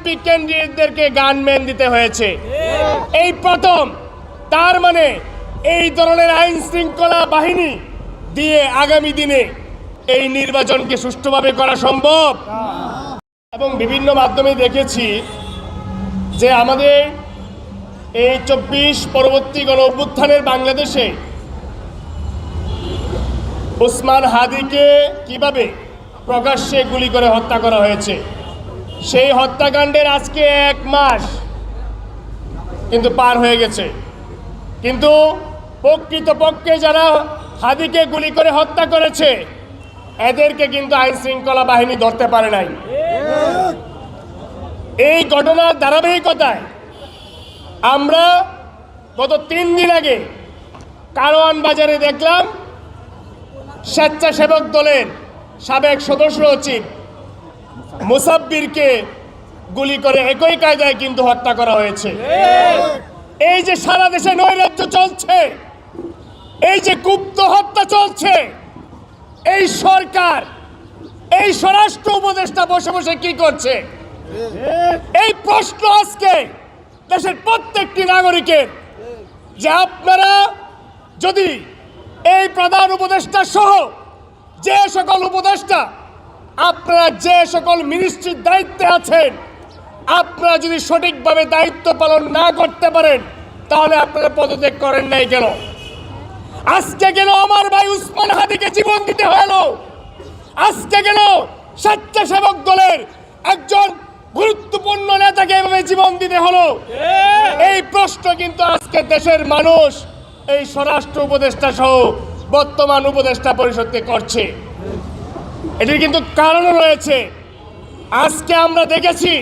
MP ক্যান্ডিডেটদেরকে gunman দিতে হয়েছে। এই প্রথম, তার মানে এই ধরনের আইন শৃঙ্খলা বাহিনী দিয়ে আগামী দিনে এই নির্বাচনকে সুষ্ঠুভাবে করা সম্ভব। এবং বিভিন্ন মাধ্যমে দেখেছি যে আমাদের এই চব্বিশ পরবর্তী গণ অভ্যুত্থানের বাংলাদেশে ওসমান হাদিকে কীভাবে প্রকাশ্যে গুলি করে হত্যা করা হয়েছে? সেই হত্যাকাণ্ডের আজকে এক মাস কিন্তু পার হয়ে গেছে। কিন্তু প্রকৃতপক্ষে যারা হাদিকে গুলি করে হত্যা করেছে, এদেরকে কিন্তু আইন শৃঙ্খলা বাহিনী ধরতে পারে নাই। এই ঘটনার ধারাবাহিকতায় আমরা গত তিন দিন আগে কারওয়ান বাজারে দেখলাম স্বেচ্ছাসেবক দলের সাবেক সদস্য সচিব মুসাব্বিরকে গুলি করে একই কায়দায় কিন্তু হত্যা করা হয়েছে। এই যে সারা দেশে নৈরাজ্য চলছে, এই যে গুপ্ত হত্যা চলছে, এই সরকার, এই স্বরাষ্ট্র উপদেষ্টা বসে বসে কি করছে? এই প্রশ্ন আজকে দেশের প্রত্যেকটি নাগরিকের যে আপনারা যদি এই প্রধান উপদেষ্টা সহ যে সকল উপদেষ্টা আপনারা যে সকল মিনিস্ট্রির দায়িত্বে আছেন আপনারা যদি সঠিকভাবে দায়িত্ব পালন না করতে পারেন তাহলে আপনারা পদত্যাগ করেন নাই কেন? আজকে গেল আমার ভাই উসমান হাদিকে জীবন দিতে হলো। আজকে গেল স্বেচ্ছাসেবক দলের একজন গুরুত্বপূর্ণ নেতাকে এভাবে জীবন দিতে হলো। এই প্রশ্ন কিন্তু আজকে দেশের মানুষ এই স্বরাষ্ট্র উপদেষ্টা সহ বর্তমান উপদেষ্টা পরিষদকে করছে। এটির কিন্তু কারণও রয়েছে। আজকে আমরা দেখেছি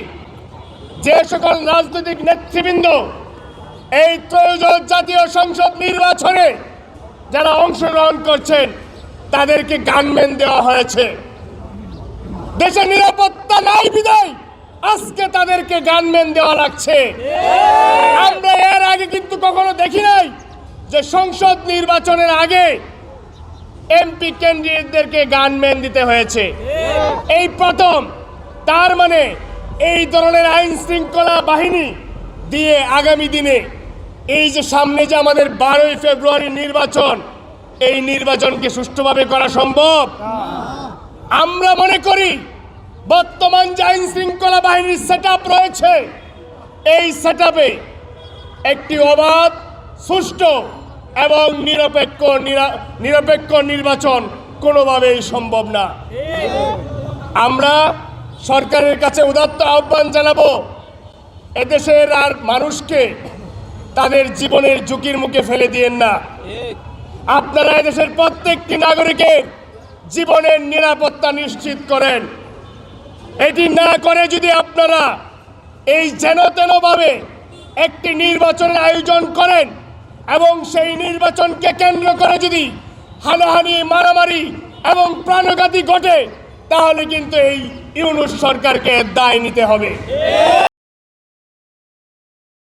যে সকল রাজনৈতিক নেতৃবৃন্দ এই ত্রয়োদশ জাতীয় সংসদ নির্বাচনে যারা অংশগ্রহণ করছেন তাদেরকে গানম্যান দেওয়া হয়েছে। দেশের নিরাপত্তা নাই বিদায় আজকে তাদেরকে গানম্যান দেওয়া লাগছে। আমরা এর আগে কিন্তু কখনো দেখি নাই যে সংসদ নির্বাচনের আগে এমপি ক্যান্ডিডেটদেরকে গানম্যান দিতে হয়েছে। এই প্রথম, তার মানে এই ধরনের আইন শৃঙ্খলা বাহিনী দিয়ে আগামী দিনে এই যে সামনে যে আমাদের বারোই ফেব্রুয়ারি নির্বাচন, এই নির্বাচনকে সুষ্ঠুভাবে করা সম্ভব? আমরা মনে করি বর্তমান যে আইন শৃঙ্খলা বাহিনীর সেট রয়েছে, এই সেট একটি অবাধ, সুষ্ঠু এবং নিরপেক্ষ নিরা- নিরপেক্ষ নির্বাচন কোনোভাবেই সম্ভব না। আমরা সরকারের কাছে উদাত্ত আহ্বান জানাব, এদেশের আর মানুষকে তাদের জীবনের ঝুঁকির মুখে ফেলে দিয়েন না। আপনারা এদেশের প্রত্যেকটি নাগরিকের জীবনের নিরাপত্তা নিশ্চিত করেন। এটি না করে যদি আপনারা এই যেন তেনভাবে একটি নির্বাচনের আয়োজন করেন এবং সেই নির্বাচনকে কেন্দ্র করে যদি হানাহানি, মারামারি এবং প্রাণঘাতী ঘটে, তাহলে কিন্তু এই ইউনুস সরকারকে দায় নিতে হবে।